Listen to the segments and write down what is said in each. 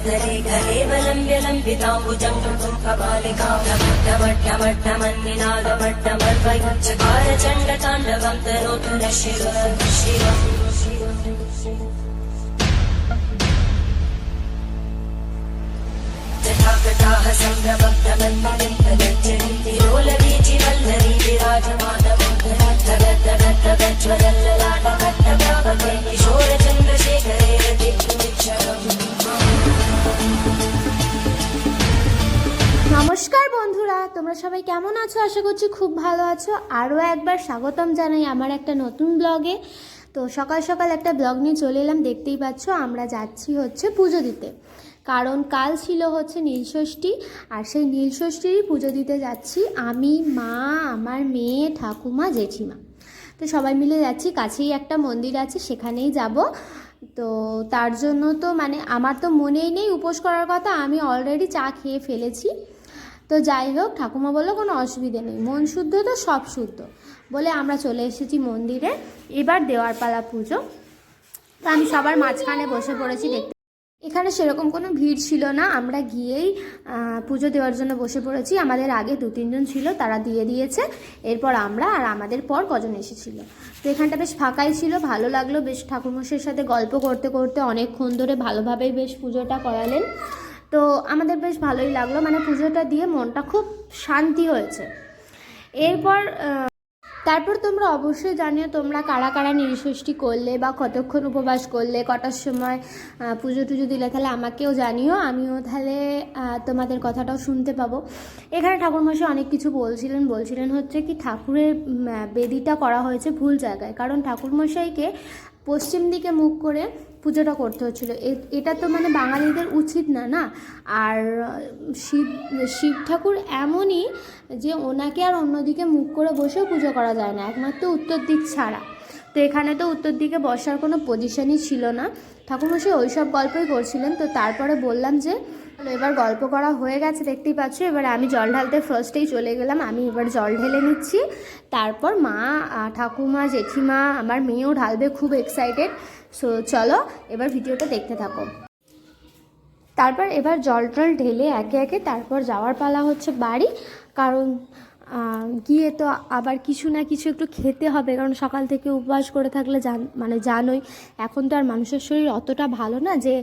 स्नरे गलेवलम्ब्यलम्बिताम्बुजम् कपालिकावट्टमट्टमन्निनादमट्टमर्वयुच्चकारचण्डताण्डवम् तनोतु न शिव शिव जटाकटाः सङ्गभक्तमन्मलिन्दलज्जनिरोलवीचिवल्लरी विराजमानमुद्धरत्तगत्तगत्तगज्ज्वलल्ललाटभट्टभावके किशोर নমস্কার বন্ধুরা, তোমরা সবাই কেমন আছো? আশা করছি খুব ভালো আছো। আরও একবার স্বাগতম জানাই আমার একটা নতুন ব্লগে। তো সকাল সকাল একটা ব্লগ নিয়ে চলে এলাম, দেখতেই পাচ্ছ আমরা যাচ্ছি হচ্ছে পুজো দিতে। কারণ কাল ছিল হচ্ছে নীলষষ্ঠী আর সেই নীলষষ্ঠীরই পুজো দিতে যাচ্ছি আমি, মা, আমার মেয়ে, ঠাকুমা, জেঠিমা। তো সবাই মিলে যাচ্ছি, কাছেই একটা মন্দির আছে, সেখানেই যাব। তো তার জন্য তো মানে আমার তো মনেই নেই উপোস করার কথা, আমি অলরেডি চা খেয়ে ফেলেছি। তো যাই হোক, ঠাকুমা বলল কোনো অসুবিধে নেই। মন শুদ্ধ তো, সব শুদ্ধ। বলে আমরা চলে এসেছি মন্দিরে। এবার দেওয়ার পালা পুজো। তো আমি সবার মাঝখানে বসে পড়েছি দেখতে। এখানে সেরকম কোনো ভিড় ছিল না। আমরা গিয়েই পুজো দেওয়ার জন্য বসে পড়েছি। আমাদের আগে দু, তিনজন ছিল, তারা দিয়ে দিয়েছে। এরপর আমরা আর আমাদের পর কজন এসেছিল। তো এখানটা বেশ ফাঁকাই ছিল, ভালো লাগল। বেশ ঠাকুরমশাইয়ের সাথে গল্প করতে করতে অনেকক্ষণ ধরে ভালোভাবেই বেশ পুজোটা করালেন। তো আমাদের বেশ ভালোই লাগল। মানে পুজোটা দিয়ে মনটা খুব শান্তি হয়েছে। এরপর তারপর তোমরা অবশ্যই জানিও তোমরা কারা কারা নীলষষ্ঠী করলে বা কতক্ষণ উপবাস করলে, কটার সময় পুজো টুজো দিলে তাহলে আমাকেও জানিও, আমিও তাহলে তোমাদের কথাটাও শুনতে পাবো। এখানে ঠাকুরমশাই অনেক কিছু বলছিলেন বলছিলেন হচ্ছে কি ঠাকুরের বেদিটা করা হয়েছে ভুল জায়গায়। কারণ ঠাকুরমশাইকে পশ্চিম দিকে মুখ করে পুজোটা করতে হচ্ছিল। এটা তো মানে বাঙালিদের উচিত না না? আর শিব শিব ঠাকুর এমনই যে ওনাকে আর অন্যদিকে মুখ করে বসেও পুজো করা যায় না, একমাত্র উত্তর দিক ছাড়া। তো এখানে তো উত্তর দিকে বসার কোনো পজিশনই ছিল না। ঠাকুরমশাই ওই সব গল্পই করছিলেন, তো তারপরে বললাম যে এবার গল্প করা হয়ে গেছে, দেখতেই পাচ্ছ, এবার আমি জল ঢালতে ফার্স্টেই চলে গেলাম, আমি এবার জল ঢেলে নিচ্ছি। তারপর মা ঠাকুমা জেঠিমা, আমার মেয়েও ঢালবে, খুব এক্সাইটেড সো চলো, এবার ভিডিওটা দেখতে থাকো। তারপর এবার জল টল ঢেলে একে একে তারপর যাওয়ার পালা হচ্ছে বাড়ি। কারণ গিয়ে তো আবার কিছু না কিছু একটু খেতে হবে, কারণ সকাল থেকে উপবাস করে থাকলে জান মানে জানোই, এখন তো আর মানুষের শরীর অতটা ভালো না যে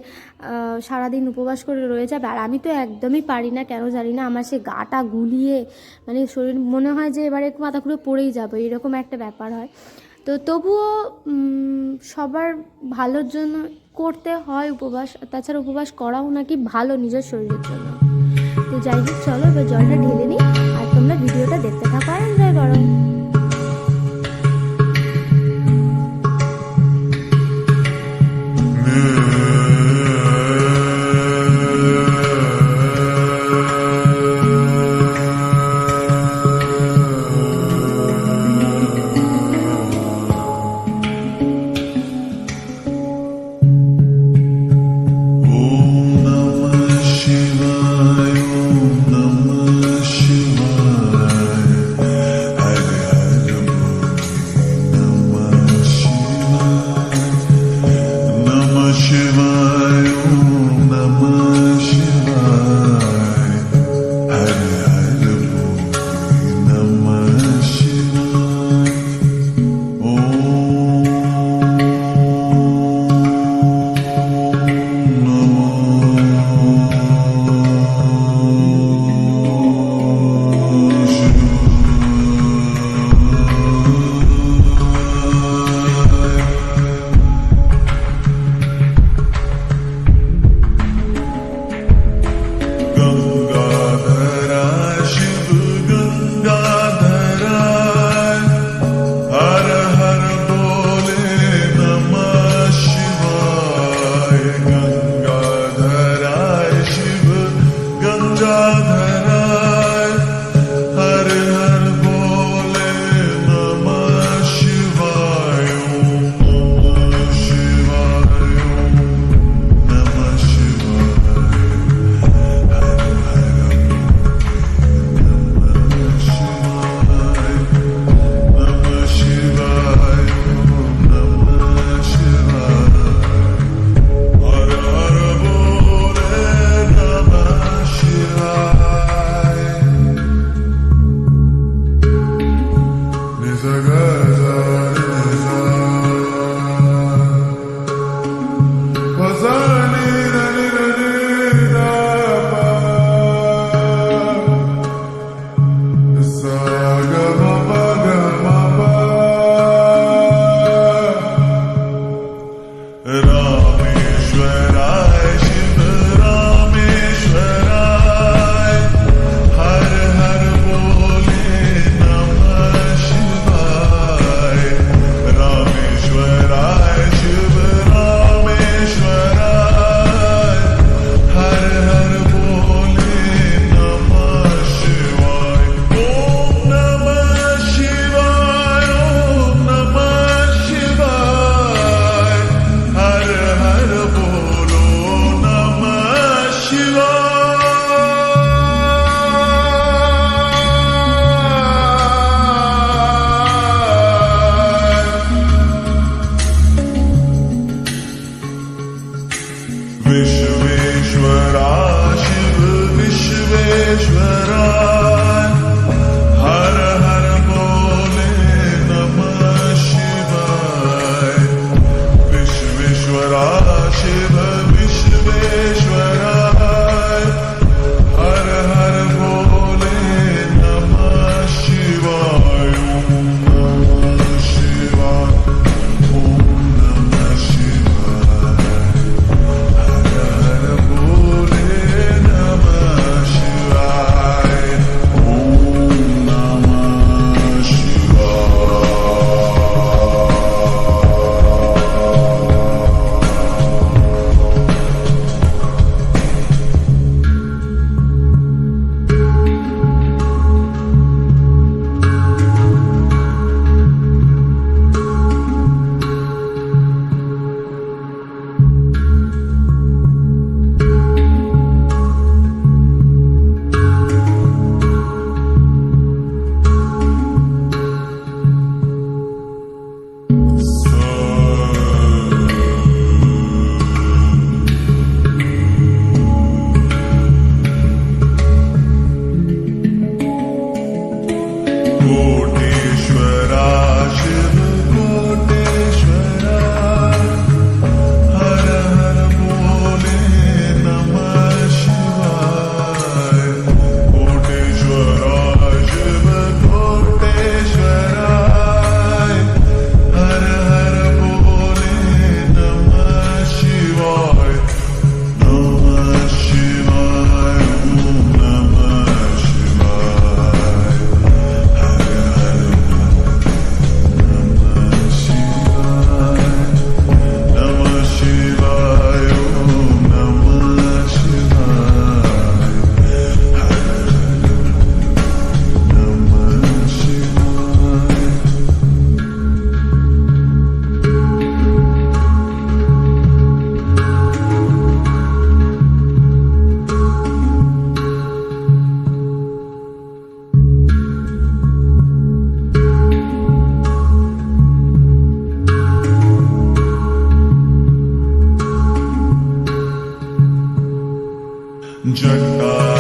সারাদিন উপবাস করে রয়ে যাবে। আর আমি তো একদমই পারি না, কেন জানি না, আমার সে গাটা গুলিয়ে মানে শরীর মনে হয় যে এবারে মাথা ঘুরে পড়েই যাবে, এরকম একটা ব্যাপার হয়। তো তবুও সবার ভালোর জন্য করতে হয় উপবাস, তাছাড়া উপবাস করাও নাকি ভালো নিজের শরীরের জন্য। তো যাই হোক, চলো এবার জলটা ঢেলে নিই Jannah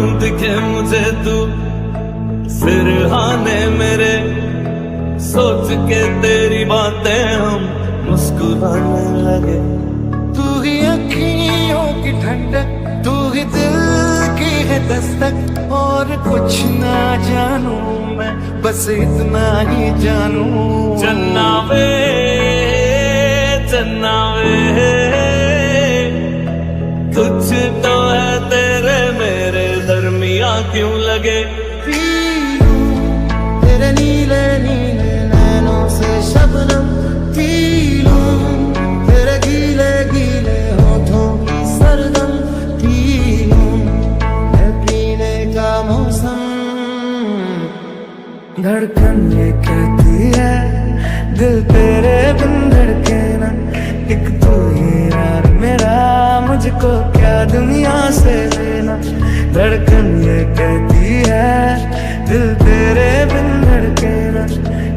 क्यों दिखे मुझे तू सिरहाने मेरे। सोच के तेरी बातें हम मुस्कुराने लगे। तू ही अखियों की ठंडक तू ही दिल की है दस्तक। और कुछ ना जानू मैं, बस इतना ही जानू। चन्ना वे चन्ना वे कुछ तो है तेरे क्यों लगे? तेरे नीले नीले नैनों से शबनम। गीले की पी का मौसम। धड़कन ये कहती है, दिल तेरे बिन धड़के ना। एक तो तू ही यार मेरा, मुझको क्या दुनिया से लेना? धड़कन ये कहती है, दिल तेरे बिन धड़के ना।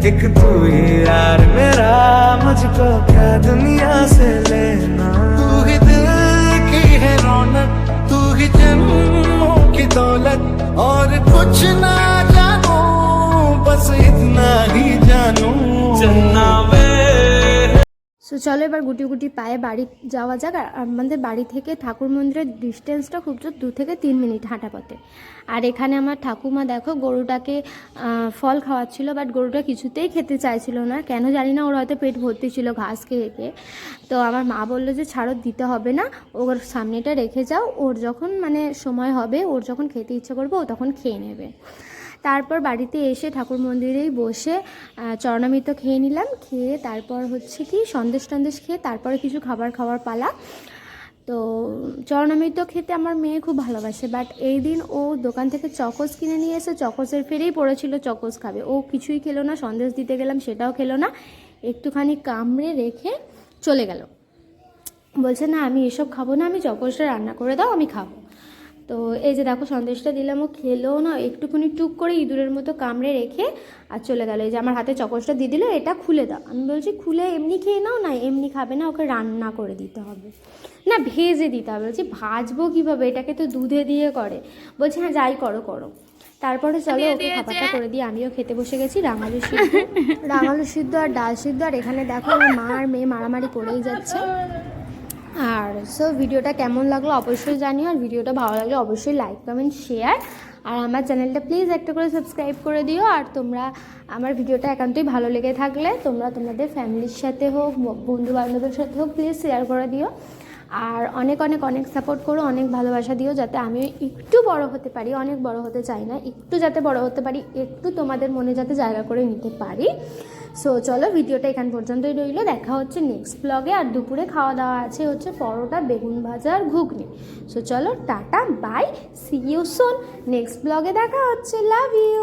एक तू ही यार मेरा, मुझको क्या दुनिया से लेना? तू ही दिल की है रौनक, तू ही जन्मों की दौलत, और कुछ ना সো চলো এবার গুটি গুটি পায়ে বাড়ি যাওয়া যাক। আর আমাদের বাড়ি থেকে ঠাকুর মন্দিরের ডিস্টেন্সটা খুব জোর দু থেকে তিন মিনিট হাঁটা পথে। আর এখানে আমার ঠাকুমা দেখো গরুটাকে ফল খাওয়াচ্ছিল বাট গরুটা কিছুতেই খেতে চাইছিল না। কেন জানি না, ওর হয়তো পেট ভর্তি ছিল ঘাস খেয়ে খেয়ে। তো আমার মা বলল যে, ছাড়ো, দিতে হবে না। ওর সামনেটা রেখে যাও। ওর যখন মানে সময় হবে, ওর যখন খেতে ইচ্ছে করবে, ও তখন খেয়ে নেবে। তারপর বাড়িতে এসে ঠাকুর মন্দিরেই বসে চরণামৃত খেয়ে নিলাম। খেয়ে তারপর হচ্ছে কি, সন্দেশ টন্দেশ খেয়ে তারপরে কিছু খাবার খাওয়ার পালা। তো চরণামৃত খেতে আমার মেয়ে খুব ভালোবাসে বাট এই দিন ও দোকান থেকে চকোস কিনে নিয়ে এসে চকোসের ফেরেই পড়েছিল, চকোস খাবে। ও কিছুই খেলো না, সন্দেশ দিতে গেলাম, সেটাও খেলো না। একটুখানি কামড়ে রেখে চলে গেল। বলছে, না, আমি এসব খাব না, আমি চকোসটা রান্না করে দাও, আমি খাব। তো এই যে দেখো সন্দেশটা দিলাম ও খেলেও না একটুখানি টুক করে ইঁদুরের মতো কামড়ে রেখে আর চলে গেল। এই যে আমার হাতে চকোসটা দিয়ে দিল এটা খুলে দাও। আমি বলছি খুলে এমনি খেয়ে নাও না এমনি খাবে না ওকে রান্না করে দিতে হবে। না ভেজে দিতে হবে। বলছি ভাজবো কীভাবে? এটাকে তো দুধে দিয়ে করে। বলছি হ্যাঁ যাই করো করো। তারপরে চলো ওকে খাবারটা করে দিয়ে আমিও খেতে বসে গেছি রাঙালু সিদ্ধ। রাঙালু সিদ্ধ আর ডাল সিদ্ধ আর এখানে দেখো আমার মা আর মেয়ে মারামারি করেই যাচ্ছে। আর সো ভিডিওটা কেমন লাগল অবশ্যই জানিও, আর ভিডিওটা ভালো লাগলে অবশ্যই লাইক কমেন্ট শেয়ার আর আমার চ্যানেলটা প্লিজ একটা করে সাবস্ক্রাইব করে দিও, আর তোমরা আমার ভিডিওটা একান্তই ভালো লেগে থাকলে তোমরা তোমাদের ফ্যামিলির সাথে হোক বন্ধু বান্ধবের সাথে হোক প্লিজ শেয়ার করে দিও। আর অনেক অনেক অনেক সাপোর্ট করো, অনেক ভালোবাসা দিও, যাতে আমি একটু বড় হতে পারি, অনেক বড় হতে চাই না, একটু যাতে বড় হতে পারি, একটু তোমাদের মনে যাতে জায়গা করে নিতে পারি। সো চলো ভিডিওটা এখান পর্যন্তই রইল। দেখা হচ্ছে নেক্সট ব্লগে আর দুপুরে খাওয়া দাওয়া আছে হচ্ছে পরোটা, বেগুন ভাজা আর ঘুগনি। সো চলো, tata bye see you soon next ব্লগে দেখা হচ্ছে। Love you